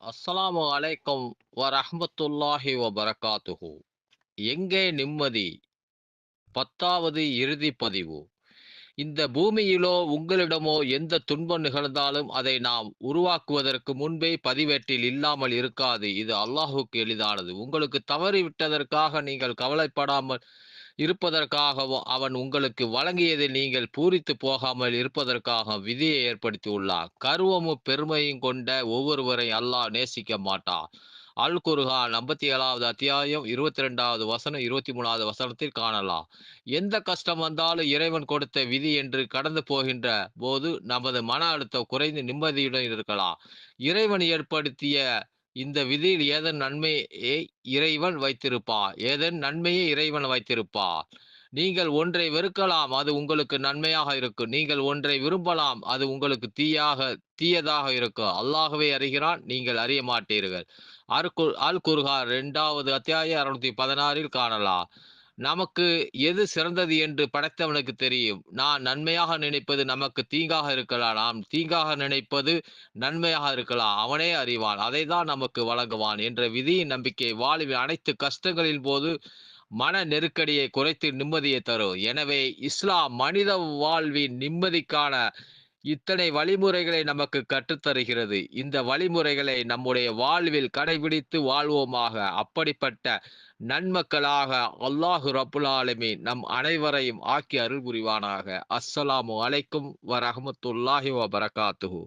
அஸ்ஸலாமு அலைக்கும் வரஹ்மத்துல்லாஹி வபரகாத்துஹு. எங்கே நிம்மதி? பத்தாவது இறுதி பதிவு. இந்த பூமியிலோ உங்களிடமோ எந்த துன்பம் நிகழ்ந்தாலும் அதை நாம் உருவாக்குவதற்கு முன்பே பதிவேட்டில் இல்லாமல் இருக்காது. இது அல்லாஹுக்கு எளிதானது. உங்களுக்கு தவறிவிட்டதற்காக நீங்கள் கவலைப்படாமல் இருப்பதற்காகவும் அவன் உங்களுக்கு வழங்கியதை நீங்கள் பூரித்து போகாமல் இருப்பதற்காக விதியை ஏற்படுத்தி உள்ளார் கருவமும் பெருமையும் கொண்ட ஒவ்வொருவரை அல்லாஹ் நேசிக்க மாட்டான் அல் குர்ஹான் ஐம்பத்தி ஏழாவது அத்தியாயம் இருபத்தி ரெண்டாவது வசனம் இருபத்தி மூணாவது வசனத்தில் காணலாம். எந்த கஷ்டம் வந்தாலும் இறைவன் கொடுத்த விதி என்று கடந்து போகின்ற போது நமது மன அழுத்தம் குறைந்து நிம்மதியுடன் இருக்கலாம். இறைவன் ஏற்படுத்திய இந்த விதியில் ஏதன் நன்மையை இறைவன் வைத்திருப்பா ஏதன் நன்மையை இறைவன் வைத்திருப்பா நீங்கள் ஒன்றை வெறுக்கலாம் அது உங்களுக்கு நன்மையாக இருக்கும். நீங்கள் ஒன்றை விரும்பலாம் அது உங்களுக்கு தீயாக தீயதாக இருக்கும். அல்லாகவே அறிகிறான் நீங்கள் அறிய மாட்டீர்கள். அர்கு அல் குர்ஹார் இரண்டாவது அத்தியாய அறுநூத்தி பதினாறில் காணலாம். நமக்கு எது சிறந்தது என்று படைத்தவனுக்கு தெரியும். நான் நன்மையாக நினைப்பது நமக்கு தீங்காக இருக்கலாம். நாம் தீங்காக நினைப்பது நன்மையாக இருக்கலாம். அவனே அறிவான். அதை தான் நமக்கு வழங்குவான் என்ற விதியின் நம்பிக்கை வாழ்வின் அனைத்து கஷ்டங்களின் போது மன நெருக்கடியை குறைத்து நிம்மதியை தரும். எனவே இஸ்லாம் மனித வாழ்வின் நிம்மதிக்கான இத்தனை வழிமுறைகளை நமக்கு கற்றுத்தருகிறது. இந்த வழிமுறைகளை நம்முடைய வாழ்வில் கடைபிடித்து வாழ்வோமாக. அப்படிப்பட்ட நன்மக்களாக அல்லாஹு ரபுல்லாலுமே நம் அனைவரையும் ஆக்கி அருள் புரிவானாக. அஸ்ஸலாமு அலைக்கும் வரஹமத்துல்லாஹி வபரகாத்துஹூ.